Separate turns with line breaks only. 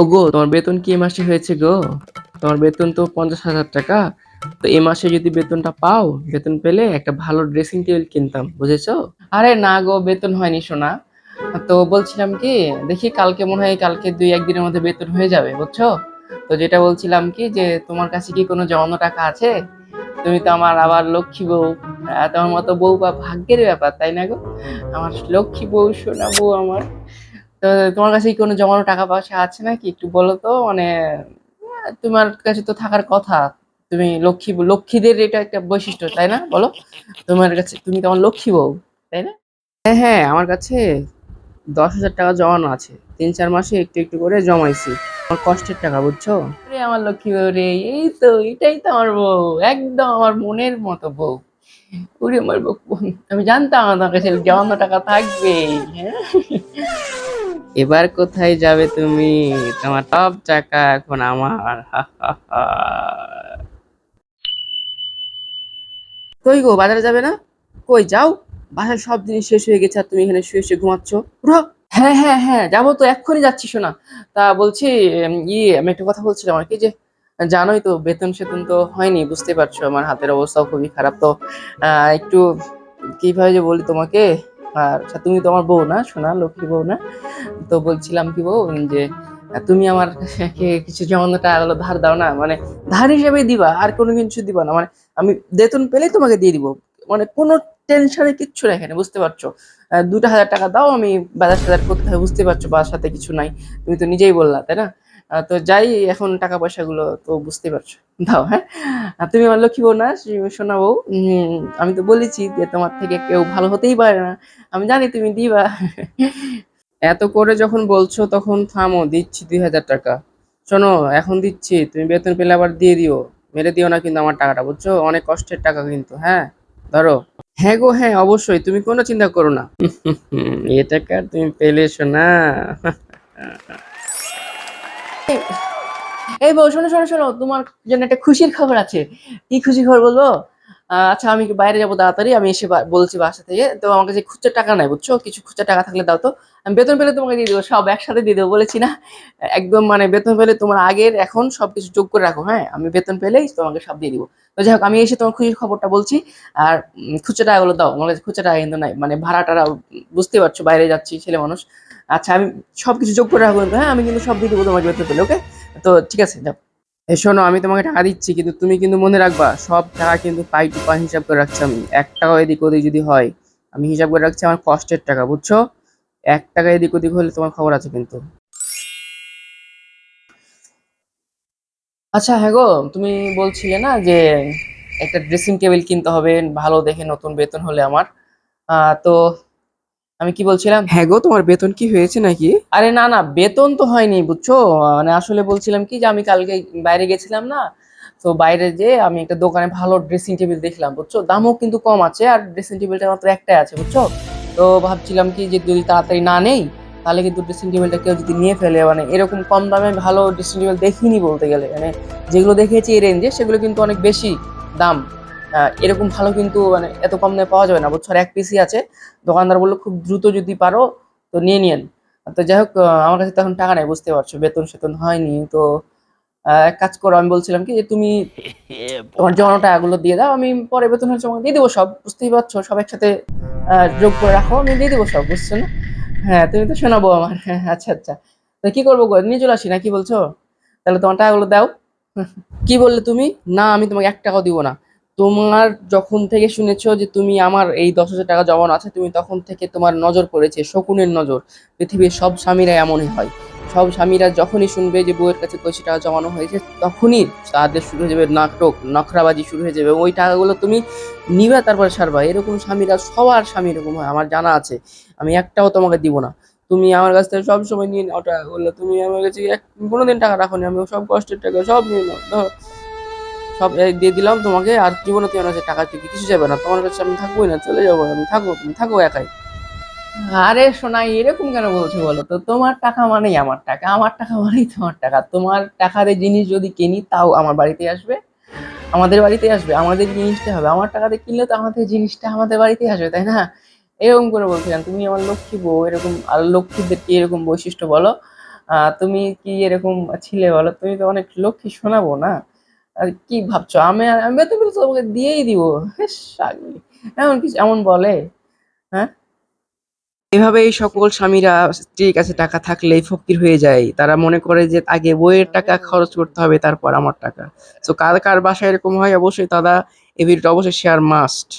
ও গো তোমার বেতন কি এ মাসে হয়েছে গো? তোমার বেতন তো পঞ্চাশ হাজার টাকা। তো এ মাসে যদি বেতনটা পাও, বেতন পেলে একটা ভালো ড্রেসিং টেবিল কিনতাম, বুঝেছ? আরে না গো, বেতন হয়নি শোনা তো বলছিলাম কি, দেখি কালকে মনে হয় কালকে দুই একদিনের মধ্যে বেতন হয়ে যাবে, বুঝছ? তো যেটা বলছিলাম কি, যে তোমার কাছে কি কোনো জমানো টাকা আছে? তুমি তো আমার আবার লক্ষ্মী বউ। তোমার মতো বউ বা ভাগ্যের ব্যাপার, তাই না গো? আমার লক্ষ্মী বউ, সোনা বউ আমার। তো তোমার কাছে কোনো জমানো টাকা পয়সা আছে নাকি একটু বলো তো? মানে তোমার কাছে তো থাকার কথা। তুমি লক্ষ্মী লক্ষ্মীদের এটা একটা বৈশিষ্ট্য, তাই না? বলো। তোমার কাছে, তুমি তো আমার লক্ষ্মী বউ, তাই না? হ্যাঁ হ্যাঁ আমার কাছে দশ হাজার টাকা জমানো আছে। তিন চার মাসে একটু একটু করে জমাইছি। আমার কষ্টের টাকা, বুঝছ? রে আমার লক্ষ্মী বউ রে, এই তো, এটাই তো আমার বউ, একদম আমার মনের মতো বউ। আমার বউ, আমি জানতাম আমার কাছে জমানো টাকা থাকবে হ্যাঁ? এবার কোথায় যাবে তুমি? তোমার সব টাকা এখন আমার। কই গো, বাজারে যাবে না? কই, যাও। বাসায় সব জিনিস শেষ হয়ে গেছে আর তুমি এখানে শুয়ে শুয়ে ঘুমাচ্ছ। হ্যাঁ হ্যাঁ হ্যাঁ যাব তো এক্ষুনি যাচ্ছি, শোনা। তা বলছি ইয়ে আমি একটা কথা বলছিলাম আর কি যে, জানোই তো, বেতন সেতন তো হয়নি বুঝতে পারছ। আমার হাতের অবস্থাও খুবই খারাপ। তো একটু কীভাবে যে বলি তোমাকে আর আচ্ছা, তুমি তো আমার বউ না শোনা লক্ষ্মী বউ না। তো বলছিলাম কি বউ যে তুমি আমার কিছু জমানো টাকাগুলো ধার দাও না মানে ধার হিসেবে দিবা আর কোনো কিছু দিবা না। মানে আমি বেতন পেলেই তোমাকে দিয়ে দিব। মানে কোনো টেনশনে কিচ্ছু নাই এখানে বুঝতে পারছ? দুটা হাজার টাকা দাও আমি বাজার সাজার করতে হবে বুঝতে পারছ বাসাতে কিছু নাই। তুমি তো নিজেই বললা তাই না? তো যাই এখন টাকা পয়সাগুলো তো বুঝতে পারছ। দাও হ্যাঁ? তুমি আমার লক্ষ্মী বউ না শোনা বউ উম, আমি তো বলেছি যে তোমার থেকে কেউ ভালো হতেই পারে না। আমি জানি তুমি দিবা। এত করে যখন বলছো তখন থামো দিচ্ছি দুই হাজার টাকা। শোনো এখন দিচ্ছি তুমি বেতন পেলে আবার দিয়ে দিও। মেরে দিও না কিন্তু আমার টাকাটা বুঝছ? অনেক কষ্টের টাকা কিন্তু হ্যাঁ? ধরো। হ্যাঁ গো হ্যাঁ অবশ্যই তুমি কোনো চিন্তা করো না। এ টাকা তুমি পেলে শোনা এই বউ, শোনো শোনো শোনো, তোমার জন্য একটা খুশির খবর আছে। কি খুশি খবর বলব? আচ্ছা আমি বাইরে যাব তাড়াতাড়ি? আমি এসে বলছি বাসা থেকে। তো আমার কাছে খুচরা টাকা নাই বুঝছ? কিছু খুচরা টাকা থাকলে দাও তো। আমি বেতন পেলে তোমাকে দিয়ে দেবো, সব একসাথে দিয়ে দেবো, বলেছি না? একদম মানে বেতন পেলে তোমার আগের, এখন সবকিছু যোগ করে রাখো হ্যাঁ? আমি বেতন পেলেই তোমাকে সব দিয়ে দিবো। তো যাই হোক, আমি এসে তোমার খুশির খবরটা বলছি। আর খুচরা টাকাগুলো দাও। আমার কাছে খুচরা টাকা কিন্তু নাই। মানে ভাড়া টাড়া বুঝতে পারছ? বাইরে যাচ্ছি, ছেলে মানুষ। আচ্ছা আমি সবকিছু যোগ করে রাখব হ্যাঁ? আমি কিন্তু সব দিয়ে দেবো তোমাকে বেতন পেলে, ওকে? তো ঠিক আছে, যাও। শোনো, আমি তোমাকে টাকা দিচ্ছি, কিন্তু তুমি কিন্তু মনে রাখবা, সব টাকা কিন্তু পাই টু পাই হিসাব করে রাখছি আমি। এক টাকা এদিক ওদিক যদি হয়, আমি হিসাব করে রাখছি আমার কষ্টের টাকা, বুঝছ? এক টাকা এদিক ওদিক হলে তোমার খবর আছে কিন্তু। আচ্ছা হ্যাঁ গো, তুমি বলছিলে না যে একটা ড্রেসিং টেবিল কিনতে হবে, ভালো দেখে নতুন বেতন হলে আমার। তো আমি কি বলছিলাম? হ্যাঁ গো তোমার বেতন কি হয়েছে নাকি? আরে না না বেতন তো হয়নি বুঝছ? মানে আসলে বলছিলাম কি যে আমি কালকে বাইরে গেছিলাম না তো বাইরে যে আমি একটা দোকানে ভালো ড্রেসিং টেবিল দেখলাম বুঝছ? দামও কিন্তু কম আছে আর ড্রেসিং টেবিলটা মাত্র একটাই আছে বুঝছ? তো ভাবছিলাম কি যে যদি তাড়াতাড়ি না নেই তাহলে কিন্তু ড্রেসিং টেবিলটা কেউ যদি নিয়ে ফেলে মানে এরকম কম দামে ভালো ড্রেসিং টেবিল দেখিনি বলতে গেলে মানে যেগুলো দেখেছি এই রেঞ্জে সেগুলো কিন্তু অনেক বেশি দাম। এরকম ভালো কিন্তু মানে এত কম দামে পাওয়া যাবে না। বুঝছ আর এক পিসই আছে। দোকানদার বলল, খুব দ্রুত যদি পারো, তো নিয়ে নিয়েন। তো যাই হোক আমার কাছে তখন টাকা নেই, বুঝতে পারছ। বেতন সেতন হয়নি, তো এক কাজ করো, আমি বলছিলাম কি যে, তুমি তোমার জমানো টাকাগুলো দিয়ে দাও, আমি পরে বেতন হচ্ছে তোমাকে দিয়ে দেবো সব। বুঝতেই পারছ, সব একসাথে যোগ করে রাখো, আমি দিয়ে দেবো সব, বুঝছ না? হ্যাঁ তুমি তো শোনাবো আমার। হ্যাঁ আচ্ছা আচ্ছা। তো কি করব নিয়ে চলে আসি না কি বলছো? তাহলে তোমার টাকাগুলো দাও। কি বললে তুমি? না, আমি তোমাকে এক টাকাও দিব না। তোমার যখন থেকে শুনেছো যে তুমি আমার এই দশ হাজার টাকা জমানো আছে, তুমি তখন থেকে তোমার নজর পড়েছে, শকুনের নজর। পৃথিবীর সব স্বামীরা এমনই হয়। সব স্বামীরা যখনই শুনবে যে বউয়ের কাছে পয়সা টাকা জমানো হয়েছে, তখনই তাদের শুরু হয়ে যাবে নাটক, নখরাবাজি শুরু হয়ে যাবে। ওই টাকাগুলো তুমি নিবে, তারপরে সারবা। এরকম স্বামীরা, সবার স্বামী এরকম হয়। আমার জানা আছে। আমি একটাও তোমাকে দিব না। তুমি আমার কাছ থেকে সব সময় নিয়ে নাও টাকাগুলো। তুমি আমার কাছে এক কোনোদিন টাকা রাখো আমি সব কষ্টের টাকা সব নিয়ে নাও। ধরো। সব দিয়ে দিলাম তোমাকে, আর জীবনে তুমি কাছে টাকা থেকে কিছু যাবে না। তোমার কাছে আমি থাকবোই না, চলে যাব, আমি থাকব, তুমি থাকো একাই। আরে সোনা, এরকম কেন বলছো বলো তো? তোমার টাকা মানেই আমার টাকা আমার টাকা মানেই তোমার টাকা। তোমার টাকাতে জিনিস যদি কিনি, তাও আমার বাড়িতে আসবে। আমাদের বাড়িতে আসবে, আমাদের জিনিসটা হবে, আমার টাকাতে কিনলে তো আমাদের জিনিসটা আমাদের বাড়িতে আসবে, তাই না? এরকম করে বলছিলাম, তুমি আমার লক্ষ্মী বউ, এরকম, আর লক্ষ্মীদের কি এরকম বৈশিষ্ট্য বলো? তুমি কি এরকম ছিলে বলো? তুমি তো অনেক লক্ষ্মী শোনাবো না? আর কি ভাবছ? আমি আমি বেতন তো তোমাকে দিয়েই দিব। এমন কিছু এমন বলে? হ্যাঁ? এভাবে এই সকল স্বামীরা স্ত্রীর কাছে টাকা থাকলেই ফকির হয়ে যায়। তারা মনে করে যে আগে বইয়ের টাকা খরচ করতে হবে, তারপর আমার টাকা। তো কার কার বাসায় এরকম হয়? অবশ্যই তারা এ ভিডিওটা অবশ্যই শেয়ার মাস্ট